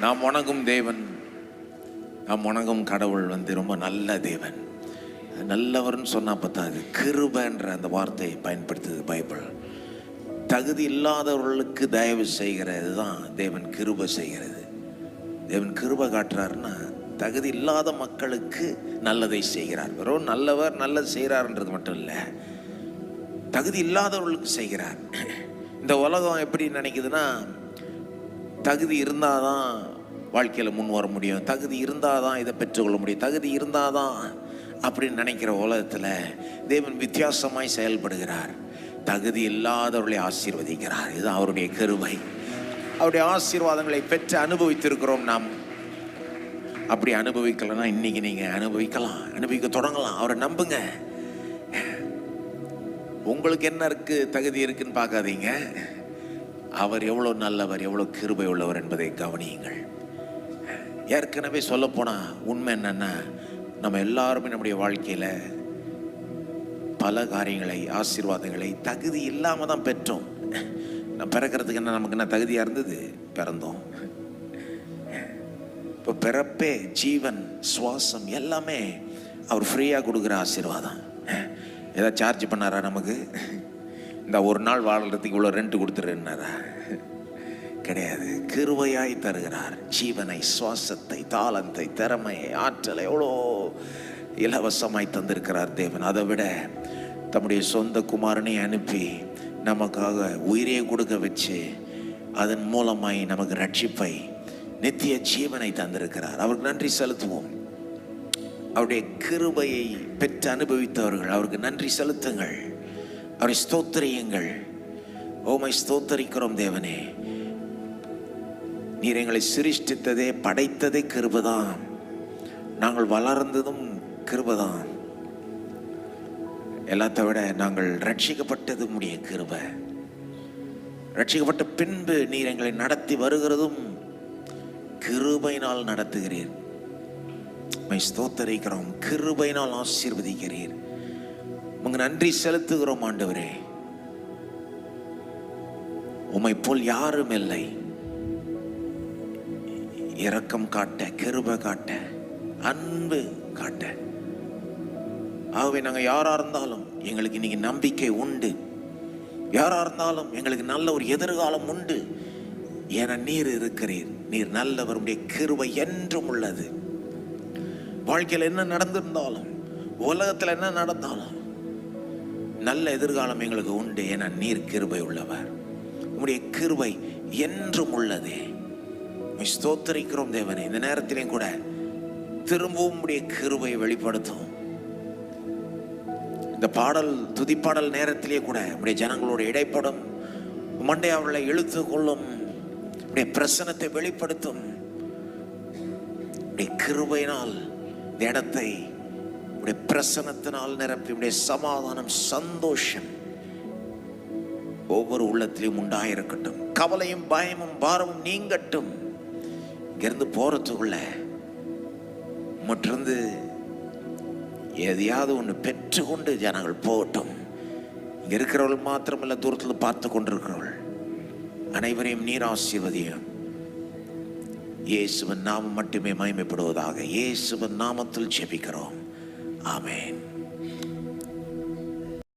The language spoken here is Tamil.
நாம் வணங்கும் தேவன் நாம் வணங்கும் கடவுள் வந்து ரொம்ப நல்ல தேவன். நல்லவர்னு பார்த்தா அது கிருபன்ற அந்த வார்த்தையை பயன்படுத்துது பைபிள். தகுதி இல்லாதவர்களுக்கு தயவு செய்கிறது தான் தேவன் கிருபை செய்கிறது. தேவன் கிருபை காட்டுறாருன்னா தகுதி இல்லாத மக்களுக்கு நல்லதை செய்கிறார். வெறும் நல்லவர் நல்லது செய்கிறார்ன்றது மட்டும் இல்லை தகுதி இல்லாதவர்களுக்கு செய்கிறார். இந்த உலகம் எப்படி நினைக்குதுன்னா தகுதி இருந்தால் தான் வாழ்க்கையில் முன் வர முடியும். தகுதி இருந்தால் தான் இதை பெற்றுக்கொள்ள முடியும். தகுதி இருந்தால் தான் அப்படின்னு நினைக்கிற உலகத்தில் தேவன் வித்தியாசமாய் செயல்படுகிறார். தகுதி இல்லாதவர்களை ஆசீர்வதிக்கிறார். இதுதான் அவருடைய கருவை அவருடைய ஆசீர்வாதங்களை பெற்று அனுபவித்திருக்கிறோம் நாம். அப்படி அனுபவிக்கலைன்னா இன்னைக்கு நீங்கள் அனுபவிக்கலாம். அனுபவிக்க தொடங்கலாம். அவரை நம்புங்க. உங்களுக்கு என்ன இருக்குது தகுதி இருக்குன்னு பார்க்காதீங்க. அவர் எவ்வளோ நல்லவர் எவ்வளோ கிருபை உள்ளவர் என்பதை கவனியுங்கள். ஏற்கனவே சொல்லப்போனால் உண்மை என்னென்னா நம்ம எல்லாருமே நம்முடைய வாழ்க்கையில் பல காரியங்களை ஆசீர்வாதங்களை தகுதி இல்லாமல் தான் பெற்றோம். நான் பிறக்கிறதுக்கு என்ன நமக்கு என்ன தகுதியாக இருந்தது? பிறந்தோம். இப்போ பிறப்பே ஜீவன் சுவாசம் எல்லாமே அவர் ஃப்ரீயாக கொடுக்குற ஆசீர்வாதம். ஏதாவது சார்ஜ் பண்ணாரா நமக்கு? இந்த ஒரு நாள் வாழ்கிறதுக்கு இவ்வளோ ரெண்ட் கொடுத்துருன்னாரா கிடையாது. கிருவையாய் தருகிறார். ஜீவனை சுவாசத்தை தாளத்தை திறமையை ஆற்றலை எவ்வளோ இலவசமாய் தந்திருக்கிறார் தேவன். அதை விட தம்முடைய சொந்த குமாரனை அனுப்பி நமக்காக உயிரே கொடுக்க வச்சு அதன் மூலமாய் நமக்கு ரட்சிப்பை நித்திய ஜீவனை தந்திருக்கிறார். அவருக்கு நன்றி செலுத்துவோம். அவருடைய கிருபையை பெற்று அனுபவித்தவர்கள் அவருக்கு நன்றி செலுத்துங்கள். அவரை ஸ்தோத்திரியுங்கள். ஓமை ஸ்தோத்தரிக்கிறோம் தேவனே. நீர் எங்களை சிருஷ்டித்ததே படைத்ததே கிருபதான். நாங்கள் வளர்ந்ததும் கிருபதான். எல்லாத்த விட நாங்கள் ரட்சிக்கப்பட்டது உடைய கிருப. ரட்சிக்கப்பட்ட பின்பு நீர் எங்களை நடத்தி வருகிறதும் கிருபையினால் நடத்துகிறீர். மை ஸ்தோத்தரிக்கிறோம் கிருபையினால் ஆசீர்வதிக்கிறீர். உங்க நன்றி செலுத்துகிறோம் ஆண்டவரே. உமை போல் யாரும் இல்லை. இரக்கம் காட்ட கிருப காட்ட அன்பு காட்ட. ஆகவே நாங்கள் யாரா இருந்தாலும் எங்களுக்கு இன்னைக்கு நம்பிக்கை உண்டு. யாரா இருந்தாலும் எங்களுக்கு நல்ல ஒரு எதிர்காலம் உண்டு. என நீர் இருக்கிறீர். நீர் நல்லவருடைய கிருபை என்றும் உள்ளது. வாழ்க்கையில் என்ன நடந்திருந்தாலும் உலகத்தில் என்ன நடந்தாலும் நல்ல எதிர்காலம் எங்களுக்கு உண்டு என நீர் கிருபை உள்ளவர். உங்களுடைய கிருபை என்றும் உள்ளதே. ஸ்தோத்தரிக்கிறோம் தேவனே. இந்த நேரத்திலையும் கூட திரும்பவும் உடைய கிருபை வெளிப்படுத்தும். இந்த பாடல் துதிப்பாடல் நேரத்திலேயே கூட உடைய ஜனங்களோட இடைப்படும் மண்டை அவளை இழுத்து கொள்ளும் உடைய பிரசனத்தை வெளிப்படுத்தும். உடைய கிருபையினால் இந்த இடத்தை உடைய பிரசனத்தினால் நிரப்பி உடைய சமாதானம் சந்தோஷம் ஒவ்வொரு உள்ளத்திலையும் உண்டாயிருக்கட்டும். கவலையும் பயமும் பாரமும் நீங்கட்டும். இங்கிருந்து போறதுக்குள்ள மற்றிருந்து எதையாவது ஒன்று பெற்றுக்கொண்டு ஜனங்கள் போகட்டும். இங்க இருக்கிறவர்கள் மாத்திரமல்ல தூரத்தில் பார்த்து கொண்டிருக்கிறவள் அனைவரையும் நீர் ஆசீர்வதியும். இயேசுவன் நாமம் மட்டுமே மயமைப்படுவதாக இயேசுவன் நாமத்தில் ஜெபிக்கிறோம். Amen.